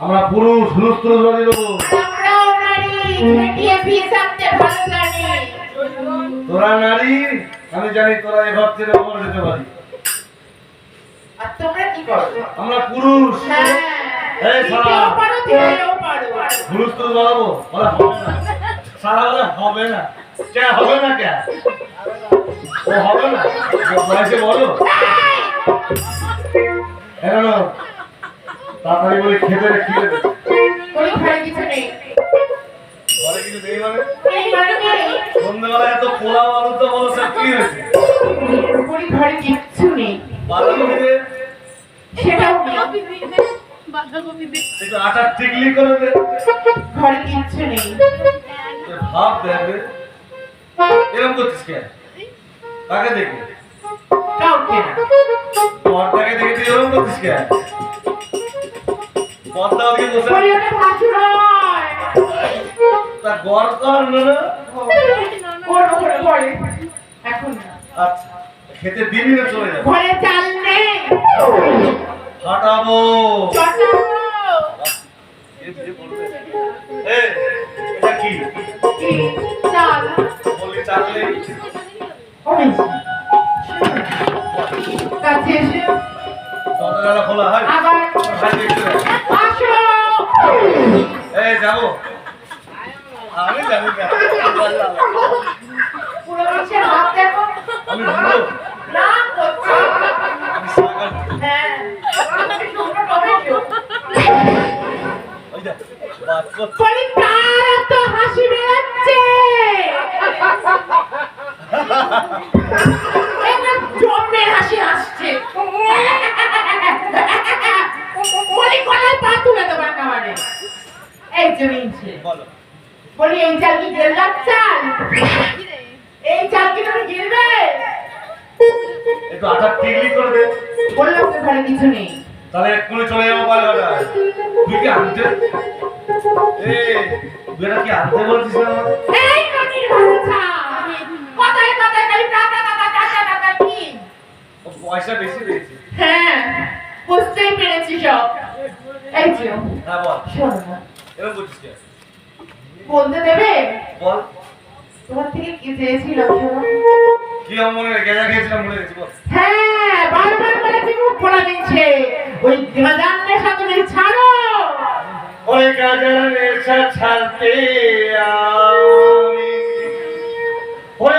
আমরা পুরুষ হুলস্থুল জানি তোরা নারী, আমি জানি তোরা এবার ছেড়ে ওপরে যেতে পারি। আমরা পুরুষ। না। সারা বলে হবে না। কে হবে না কে ও হবে না? বয়সে বলো। এখন তাড়াতাড়ি বলে খেতে রে খেতে দে। বলি ঘরে কিছু নেই। ঘরে কিছু নেই মানে? সন্ধ্যাবেলা এত পোলাও আলু তো বলো সব কি হয়েছে? বলি ঘরে কিচ্ছু নেই। বাঁধাকপি দে। সেটাও নেই। একটু আটা টিকলি করে দে। ঘরে কিচ্ছু নেই। ভাব দেখবে এরকম করছিস কেন? কাকে দেখে কাউকে না। পর্দাকে দেখে তুই এরকম করছিস কেন? পর্দা ওদিকে বসে। বলি ওটা ভাসুর তা গড় কর না না? ওর ওপরে এখন আচ্ছা খেতে দিবি না চলে যাবে। ঘরে চাল নেই। ফাটাবো আবার। আসো। এই যাব। আমি জানি পুরো মানুষের হাত দেখো আমি না করছে আমি হ্যাঁ। তোমরা টমেটো ওই দেখ বাস কর একটু আটা টিকলি করে দে। বললাম তো ঘরে কিছু নেই। তাহলে এক্ষুনি চলে যাব পালঘাটা তুই কি আনতে এই তুই কি আনতে বলছিস না? এই নদীর ভাষা কথায় কথায় খালি টাকা টাকা টাকা টাকা কি? ও পয়সা বেশি পেয়েছি হ্যাঁ বুঝতেই পেরেছি সব। এই যে হ্যাঁ বল। শোনো না। এরকম করছিস কেন বলতে দেবে? বল। তোমার থেকে কি চেয়েছিলাম শোনো? কি মনে গেঁজা খেয়েছিলাম মনে হ্যাঁ বারবার পড়া দিচ্ছে ওই গাজান নেশা তুমি ছাড়ো। ওই গেজার নেশা ছাড়তে আমি ওই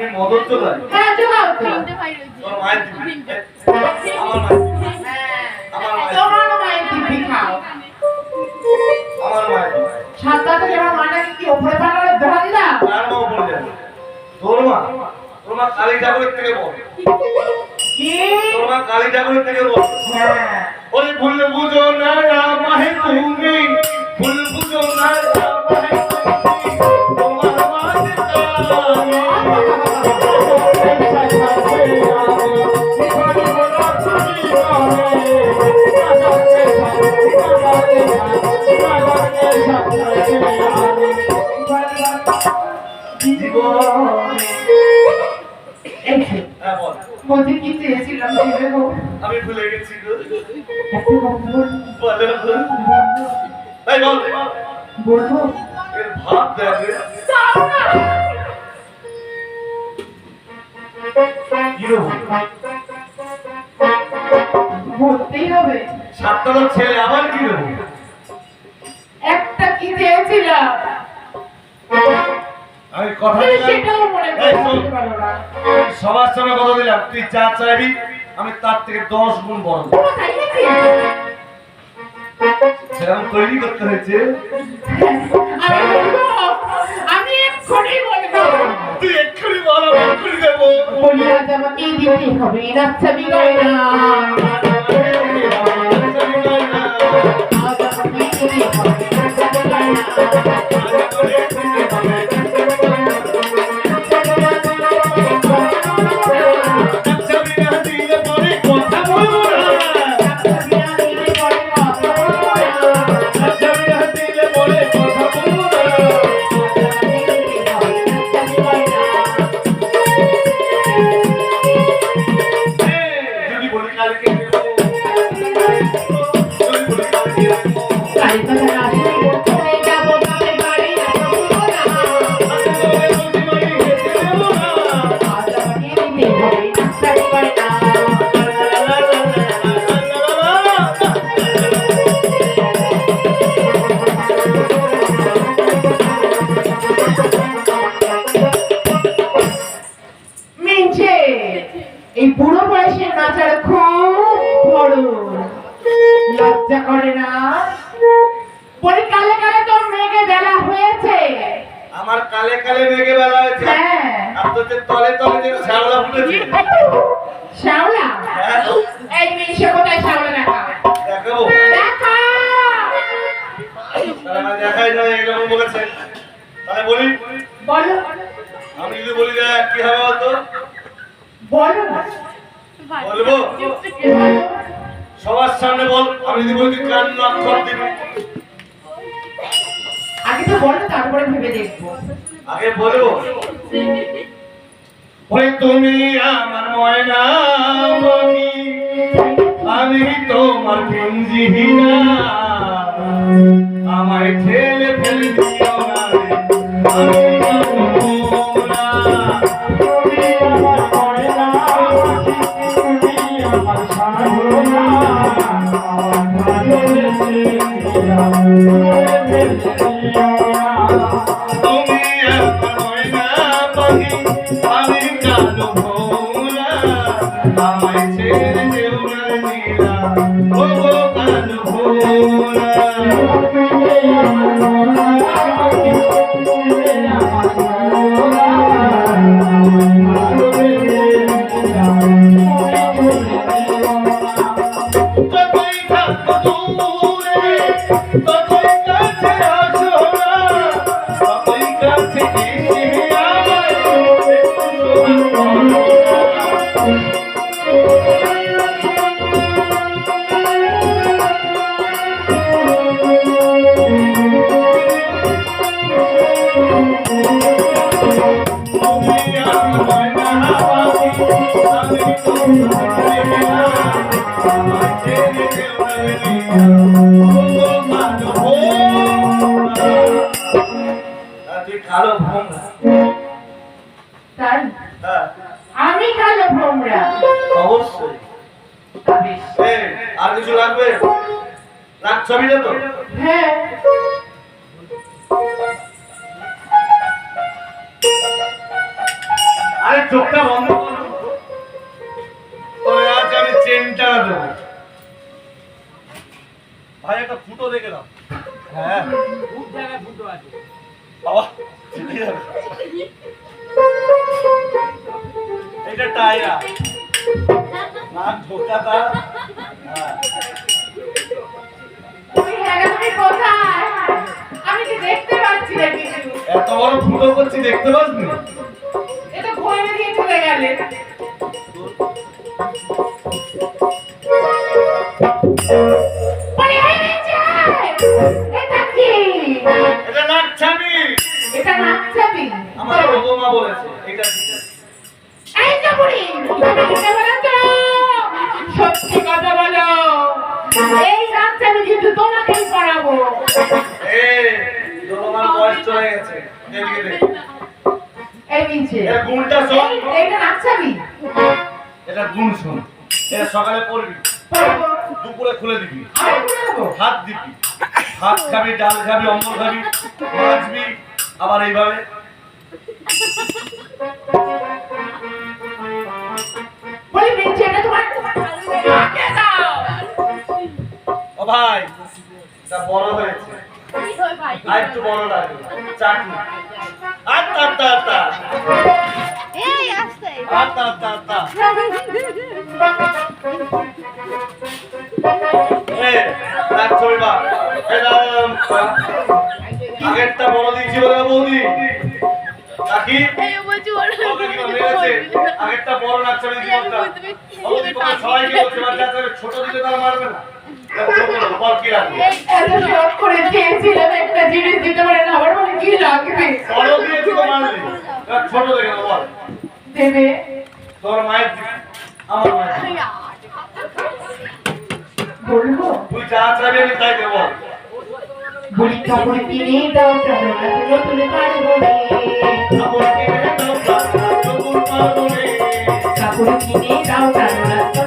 আমি মদত তো হ্যাঁ তোর আমার হ্যাঁ। আমার তোমার মায়ের দিব্যি খাও। আমার মায়ের সাতটা থেকে আমার মাটাকে কি ওপরে পাঠালে ধরা দিলাম তার মা উপরে যাবে তোর মা তোর মা কালী ঠাকুরের থেকে বল কি? তোর মা কালী ঠাকুরের থেকে বল হ্যাঁ। ওরে ভুল বুঝো না মাহে জীবন ভুলে গেছি হবে সাততলার ছেলে আবার একটা কি চেয়েছিলাম? আমি কথা না সবার সামনে কথা দিলাম তুই যা চাইবি আমি তার থেকে দশ গুণ বড়? সেরকম তৈরি করতে হয়েছে। আমি এক্ষুনি বলব। তুই এক্ষুনি বল আমি এক্ষুনি দেবো। বলি আজ আমাকে দিতে হবে নাচ্ছাবি কালে কালে মেঘে বেলা হয়েছে। হ্যাঁ। আর তোদের তলে তলে যে শ্যাওলা ফুটেছে। শ্যাওলা? হ্যাঁ। এই মিনছে কোথায় শ্যাওলা দেখা? দেখাবো দেখা। তাহলে দেখাই যায় এরকম বলেছে। তাহলে বলি। বলো। আমি যদি বলি যে কি হবে বলতো? বলো। বলব? সবার সামনে বল আমি যদি বলি কান অক্ষর দিবি? বলো তারপরে ভেবে দেখব। আগে বলব। ওই তুমি আমার ময়না আমি তোমার পিঞ্জিহিনা ঠেলে ফেলে দিও যাব না। ছবি না তো। হ্যাঁ। আরে চোখটা বন্ধ করো। তোরে আজ আমি চেনটা দেবো। ভাই একটা ফুটো দেখে দাও হ্যাঁ। খুব জায়গায় ফুটো আছে। বাবা এটা টায়রা নাক ঢোকাটা হ্যাঁ। এত বড় ফুটো করছি দেখতে পাসনি গেছে। এদিকে দে এই নিচে এর গুণটা শোন। এই- এইটা নাচাবি? এটা গুণ শোন। এটা সকালে পড়বি। দুপুরে খুলে দিবি। করে দেবো? ভাত খাবি ডাল খাবি অম্বল খাবি আবার এইভাবে। বলি নিচে এটা তোমার আগে দাও। ও ভাই। এটা বড় হয়েছে। আর একটু বড় লাগে চাটনি। আত্তা আত্তা আত্তা এই আসতে। আত্তা আত্তা আত্তা এ তার ছবি এটা আগেরটা বড় দিয়েছি বলে বৌদি। কাকি এই বলছি ওর ওকে আগেরটা বড় নাচ ছবি দিয়েছি বলতা বৌদি সবাইকে বলছে বাচ্চা ছোট দিলে তার মারবে না। একটা জিনিস দিতে পারে না আমার কি লাগবে? বড় দিয়েছি তো মারবে? এটা ছোট দেখে বল। দেবে। তোর মায়ের আমার মায়ের বলব? তুই যা চাবি আমি তাই দেবো। বলি কাপড় কিনে দাও কেমন তুলে পারব কাপড় কিনে দাও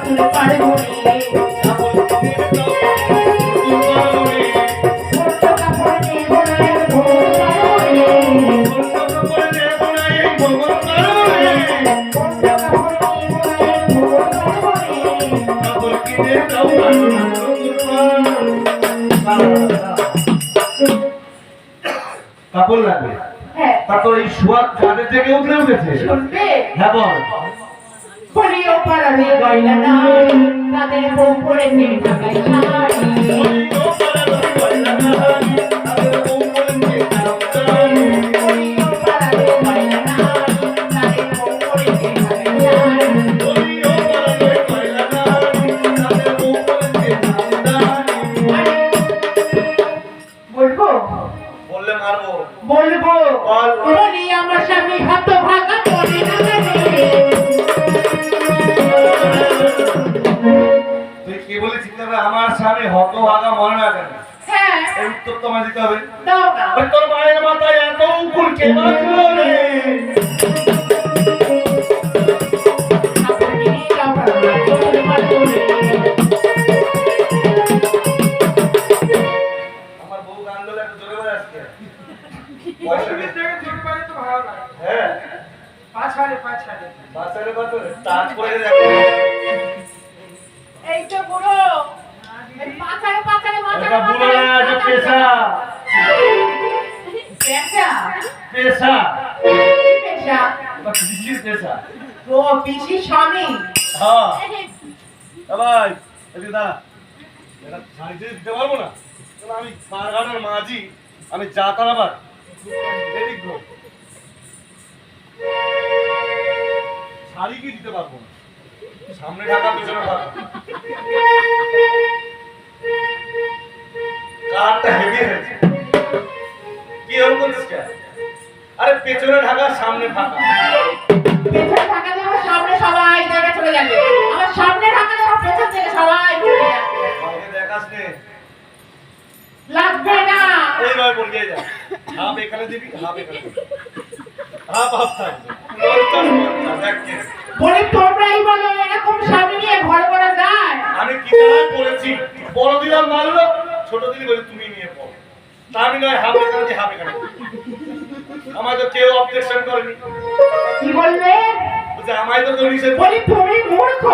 তুলে পারব রে কাপড় কিনে কাপড় লাগবে। হ্যাঁ। তারপর এই শোয়ার চাঁদের থেকে উঠলে উঠেছে। বলি ও পাড়ারে গয়না নাই তাদের বউ পড়েছে ঢাকায় শাড়ি উত্তর তোমায় দিতে হবে। তোর মায়ের মাথায় এত উকুল কে লাগল রে? হ্যাঁ দেখ। বুড়ো। পাচারে পাচারে এটা না পেশা। পেশা? পেশা। পেশা? পেশা। পিসি স্বামী? হ্যাঁ। ভাই এদিকে দা এটা দিতে পারব না? আমি পারঘাটের মাঝি আমি যাতার আবার। এদিক ঘোর। শাড়ি কি দিতে পারব না? সামনে ঢাকা পিছনে ঢাকা কারটা হেভি হয়েছে। কি এরকম করছিস কেন? আরে পেছনে ঢাকা সামনে ঢাকা পেছনে ঢাকা দেবো সামনে সবাই জায়গা চলে যাবে। আমার সামনে ঢাকা দেবো পেছন থেকে সবাই চলে যাবে। দেখাস নে। লাগবে না। এইভাবে বলতে যা। হাফ এখানে দিবি হাফ এখানে দিবি। হাফ হাফ থাকবে। পঞ্চাশ পঞ্চাশ এক কেজি। বলি তোমরাই বলো এরকম স্বামী নিয়ে ঘর করা যায়? আমি কি করেছি বড় দিলাম মারলো। ছোট দিদি বলে তুমি নিয়ে পড়ো। তা আমি নয় হাফ এখানে হাফ এখানে দিই। তো কেউ অবজেকশন করেনি। কি বলবে বলছে আমায় তো নিষেধ বলি তুমি মূর্খ।